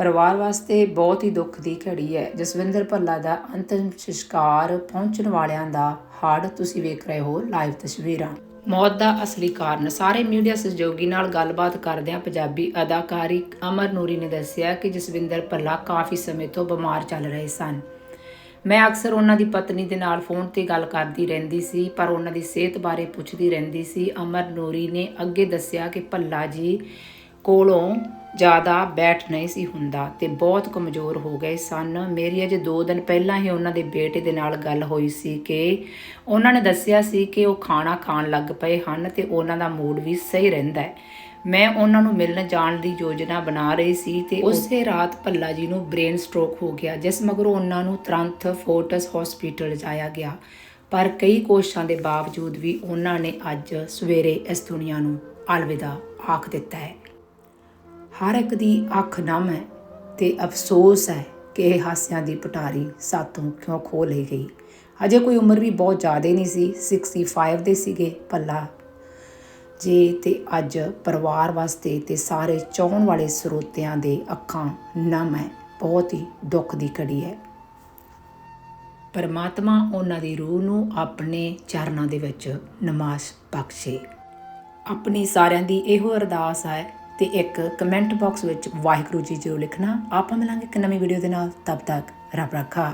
ਪਰਿਵਾਰ ਵਾਸਤੇ ਬਹੁਤ ਹੀ ਦੁੱਖ ਦੀ ਘੜੀ ਹੈ। ਜਸਵਿੰਦਰ ਭੱਲਾ ਦਾ ਅੰਤਿਮ ਸੰਸਕਾਰ ਪਹੁੰਚਣ ਵਾਲਿਆਂ ਦਾ ਹਾੜ ਤੁਸੀਂ ਵੇਖ ਰਹੇ ਹੋ ਲਾਈਵ ਤਸਵੀਰਾਂ। ਮੌਤ ਦਾ ਅਸਲੀ ਕਾਰਨ ਸਾਰੇ ਮੀਡੀਆ ਸਹਿਯੋਗੀ ਨਾਲ ਗੱਲਬਾਤ ਕਰਦਿਆਂ ਪੰਜਾਬੀ ਅਦਾਕਾਰੀ ਅਮਰ ਨੂਰੀ ਨੇ ਦੱਸਿਆ ਕਿ ਜਸਵਿੰਦਰ ਭੱਲਾ ਕਾਫੀ ਸਮੇਂ ਤੋਂ ਬਿਮਾਰ ਚੱਲ ਰਹੇ ਸਨ। ਮੈਂ ਅਕਸਰ ਉਹਨਾਂ ਦੀ ਪਤਨੀ ਦੇ ਨਾਲ ਫੋਨ ਤੇ ਗੱਲ ਕਰਦੀ ਰਹਿੰਦੀ ਸੀ, ਪਰ ਉਹਨਾਂ ਦੀ ਸਿਹਤ ਬਾਰੇ ਪੁੱਛਦੀ ਰਹਿੰਦੀ ਸੀ। ਅਮਰ ਨੂਰੀ ਨੇ ਅੱਗੇ ਦੱਸਿਆ ਕਿ ਭੱਲਾ ਜੀ ਕੋਲੋਂ ਜ਼ਿਆਦਾ ਬੈਠ ਨਹੀਂ ਸੀ ਹੁੰਦਾ ਤੇ ਬਹੁਤ ਕਮਜ਼ੋਰ ਹੋ ਗਏ ਸਨ। ਮੇਰੀ ਅਜੇ 2 ਦਿਨ ਪਹਿਲਾਂ ਹੀ ਉਹਨਾਂ ਦੇ ਬੇਟੇ ਦੇ ਨਾਲ ਗੱਲ ਹੋਈ ਸੀ ਕਿ ਉਹਨਾਂ ਨੇ ਦੱਸਿਆ ਸੀ ਕਿ ਉਹ ਖਾਣਾ ਖਾਣ ਲੱਗ ਪਏ ਹਨ ਤੇ ਉਹਨਾਂ ਦਾ ਮੂਡ ਵੀ ਸਹੀ ਰਹਿੰਦਾ ਹੈ। ਮੈਂ ਉਹਨਾਂ ਨੂੰ ਮਿਲਣ ਜਾਣ ਦੀ ਯੋਜਨਾ ਬਣਾ ਰਹੀ ਸੀ ਤੇ ਉਸੇ ਰਾਤ ਭੱਲਾ ਜੀ ਨੂੰ ਬ੍ਰੇਨ ਸਟ੍ਰੋਕ ਹੋ ਗਿਆ, ਜਿਸ ਮਗਰੋਂ ਉਹਨਾਂ ਨੂੰ ਤੁਰੰਤ ਫੋਰਟਸ ਹਸਪੀਟਲ ਜਾਇਆ ਗਿਆ। ਪਰ ਕਈ ਕੋਸ਼ਿਸ਼ਾਂ ਦੇ ਬਾਵਜੂਦ ਵੀ ਉਹਨਾਂ ਨੇ ਅੱਜ ਸਵੇਰੇ ਇਸ ਦੁਨੀਆ ਨੂੰ ਅਲਵਿਦਾ ਆਖ ਦਿੱਤਾ ਹੈ। ਹਰ ਇੱਕ ਦੀ ਅੱਖ ਨਮ ਹੈ ਤੇ ਅਫਸੋਸ ਹੈ ਕਿ ਇਹ ਹਾਸਿਆਂ ਦੀ ਪਟਾਰੀ ਸਾਤੋਂ ਕਿਉਂ ਖੋ ਲਈ ਗਈ। ਅਜੇ ਕੋਈ ਉਮਰ ਵੀ ਬਹੁਤ ਜ਼ਿਆਦਾ ਨਹੀਂ ਸੀ 65 ਦੇ ਸੀਗੇ ਪੱਲਾ ਜੇ ਤੇ ਅੱਜ ਪਰਿਵਾਰ ਵਾਸਤੇ ਤੇ ਸਾਰੇ ਚਾਹਣ ਵਾਲੇ ਸਰੋਤਿਆਂ ਦੇ ਅੱਖਾਂ ਨਮ ਹੈ, ਬਹੁਤ ਹੀ ਦੁੱਖ ਦੀ ਘੜੀ ਹੈ। ਪਰਮਾਤਮਾ ਉਹਨਾਂ ਦੀ ਰੂਹ ਨੂੰ ਆਪਣੇ ਚਰਨਾਂ ਦੇ ਵਿੱਚ ਨਮਾਜ਼ ਬਖਸ਼ੇ। ਆਪਣੀ ਸਾਰਿਆਂ ਦੀ ਇਹੋ ਅਰਦਾਸ ਹੈ ਤੇ ਇੱਕ ਕਮੈਂਟ ਬਾਕਸ ਵਿੱਚ ਵਾਹਿਗੁਰੂ ਜੀ ਜ਼ਰੂਰ ਲਿਖਣਾ। ਆਪਾਂ ਮਿਲਾਂਗੇ ਇੱਕ ਨਵੀਂ ਵੀਡੀਓ ਦੇ ਨਾਲ। ਤਬ ਤੱਕ ਰੱਬ ਰੱਖਾ।